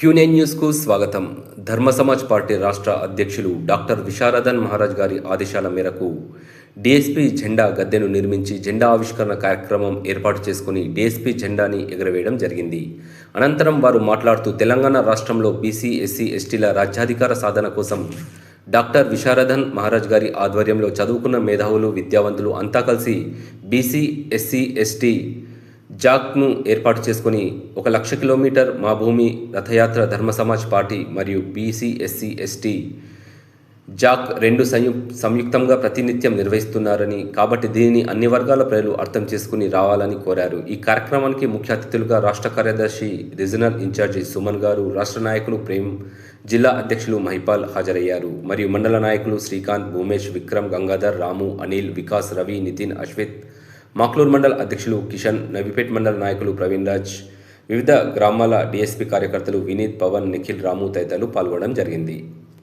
Quinine న్యూస్కు స్వాగతం. ధర్మ సమాజ్ పార్టీ రాష్ట్ర అధ్యక్షులు డాక్టర్ విశారదన్ మహారాజ్ గారి ఆదేశాల మేరకు డిఎస్పీ జెండా గద్దెను నిర్మించి జెండా ఆవిష్కరణ కార్యక్రమం ఏర్పాటు చేసుకుని డిఎస్పీ జెండాని ఎగురవేయడం జరిగింది. అనంతరం వారు మాట్లాడుతూ తెలంగాణ రాష్ట్రంలో బీసీ ఎస్సీ ఎస్టీల రాజ్యాధికార సాధన కోసం డాక్టర్ విశారదన్ మహారాజ్ గారి ఆధ్వర్యంలో చదువుకున్న మేధావులు విద్యావంతులు అంతా కలిసి బీసీ ఎస్సీ ఎస్టీ జాక్ను ఏర్పాటు చేసుకుని ఒక లక్ష కిలోమీటర్ మా భూమి రథయాత్ర ధర్మ సమాజ్ పార్టీ మరియు బీసీ ఎస్సీ ఎస్టీ జాక్ రెండు సంయు సంయుక్తంగా ప్రతినిత్యం నిర్వహిస్తున్నారని కాబట్టి దీనిని అన్ని వర్గాల ప్రజలు అర్థం చేసుకుని రావాలని కోరారు. ఈ కార్యక్రమానికి ముఖ్య అతిథులుగా రాష్ట్ర కార్యదర్శి రీజనల్ ఇన్ఛార్జి సుమన్ గారు రాష్ట్ర నాయకులు ప్రేమ్ జిల్లా అధ్యక్షులు మహిపాల్ హాజరయ్యారు. మరియు మండల నాయకులు శ్రీకాంత్ భూమేష్ విక్రమ్ గంగాధర్ రాము అనిల్ వికాస్ రవి నితిన్ అశ్విత్ మాక్లూర్ మండల అధ్యక్షులు కిషన్ నవిపేట్ మండల నాయకులు ప్రవీణ్ రాజ్ వివిధ గ్రామాల డీఎస్పీ కార్యకర్తలు వినీత్ పవన్ నిఖిల్ రాము తదితరులు పాల్గొనడం జరిగింది.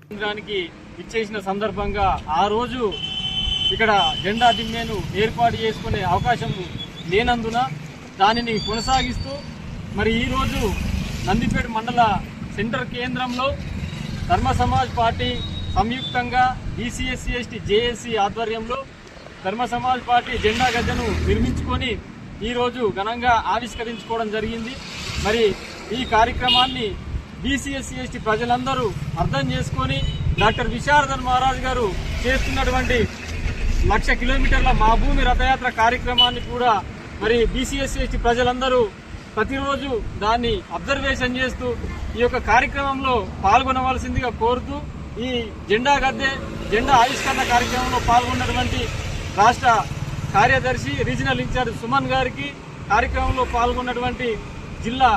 కేంద్రానికి ఇచ్చేసిన సందర్భంగా ఆ రోజు ఇక్కడ జెండా దిమ్మేను ఏర్పాటు చేసుకునే అవకాశం లేనందున దానిని కొనసాగిస్తూ మరి ఈరోజు నందిపేట మండల సెంటర్ కేంద్రంలో ధర్మ సమాజ్ పార్టీ సంయుక్తంగా బీసీఎస్సీ ఎస్టీ జేఏసీ ఆధ్వర్యంలో ధర్మ సమాజ్ పార్టీ జెండా గద్దెను నిర్మించుకొని ఈరోజు ఘనంగా ఆవిష్కరించుకోవడం జరిగింది. మరి ఈ కార్యక్రమాన్ని బీసీఎస్సీ ఎస్టీ ప్రజలందరూ అర్థం చేసుకొని డాక్టర్ విశారదన్ మహారాజ్ గారు చేస్తున్నటువంటి లక్ష కిలోమీటర్ల మా భూమి రథయాత్ర కార్యక్రమాన్ని కూడా మరి బీసీఎస్సీ ఎస్టీ ప్రజలందరూ ప్రతిరోజు దాన్ని అబ్జర్వేషన్ చేస్తూ ఈ యొక్క కార్యక్రమంలో పాల్గొనవలసిందిగా కోరుతూ ఈ జెండా గద్దె జెండా ఆవిష్కరణ కార్యక్రమంలో పాల్గొన్నటువంటి రాష్ట్ర కార్యదర్శి రీజనల్ ఇన్ఛార్జ్ సుమన్ గారికి కార్యక్రమంలో పాల్గొన్నటువంటి జిల్లా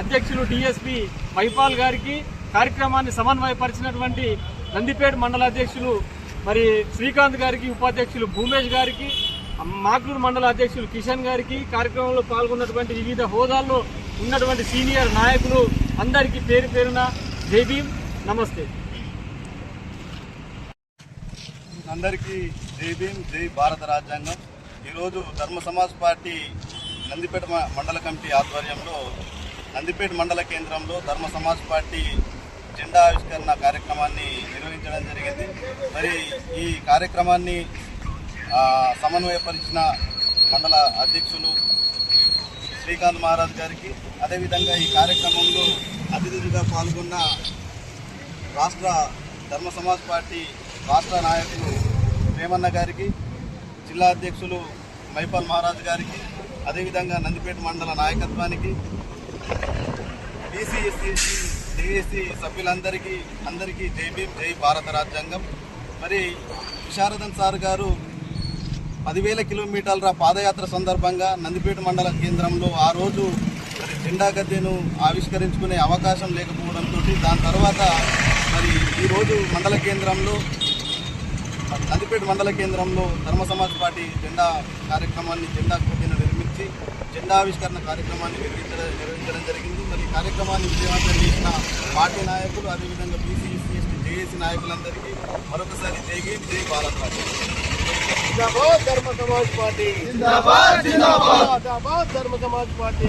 అధ్యక్షులు డిఎస్పి మైపాల్ గారికి కార్యక్రమాన్ని సమన్వయపరిచినటువంటి నందిపేట మండల అధ్యక్షులు మరి శ్రీకాంత్ గారికి ఉపాధ్యక్షులు భూమేష్ గారికి మాగ్లూరు మండల అధ్యక్షులు కిషన్ గారికి కార్యక్రమంలో పాల్గొన్నటువంటి వివిధ హోదాల్లో ఉన్నటువంటి సీనియర్ నాయకులు అందరికీ పేరు పేరున జై భీమ్. నమస్తే. అందరికీ జై భీమ్ జై భారత రాజ్యాంగం. ఈరోజు ధర్మ సమాజ్ పార్టీ నందిపేట మ- మండల కమిటీ ఆధ్వర్యంలో నందిపేట మండల కేంద్రంలో ధర్మ సమాజ్ పార్టీ జెండా ఆవిష్కరణ కార్యక్రమాన్ని నిర్వహించడం జరిగింది. మరి ఈ కార్యక్రమాన్ని సమన్వయపరిచిన మండల అధ్యక్షులు శ్రీకాంత్ మహారాజ్ గారికి అదేవిధంగా ఈ కార్యక్రమంలో అతిథులుగా పాల్గొన్న రాష్ట్ర ధర్మ సమాజ్ పార్టీ రాష్ట్ర నాయకులు ప్రేమన్న గారికి జిల్లా అధ్యక్షులు మైపాల్ మహారాజ్ గారికి అదేవిధంగా నందిపేట మండల నాయకత్వానికి బీసీఎస్సీ జేఏసీ సభ్యులందరికీ అందరికీ జై భీమ్ జై భారత రాజ్యాంగం. మరి విశారదన్ సార్ గారు పదివేల కిలోమీటర్ల పాదయాత్ర సందర్భంగా నందిపేట మండల కేంద్రంలో ఆ రోజు మరి జెండా గద్దెను ఆవిష్కరించుకునే అవకాశం లేకపోవడంతో దాని తర్వాత మరి ఈరోజు మండల కేంద్రంలో నందిపేట మండల కేంద్రంలో ధర్మ సమాజ్ పార్టీ జెండా కార్యక్రమాన్ని జెండా పోటీని నిర్మించి జెండా ఆవిష్కరణ కార్యక్రమాన్ని నిర్వహించడం నిర్వహించడం జరిగింది. మరి కార్యక్రమాన్ని విజయవంతం చేసిన పార్టీ నాయకులు అదేవిధంగా బీసీ ఎస్సీ ఎస్టీ జేఏసీ నాయకులందరికీ మరొకసారి జై భీమ్ జై భారత్ ధర్మ సమాజ్ పార్టీ. ధర్మ సమాజ్ పార్టీ.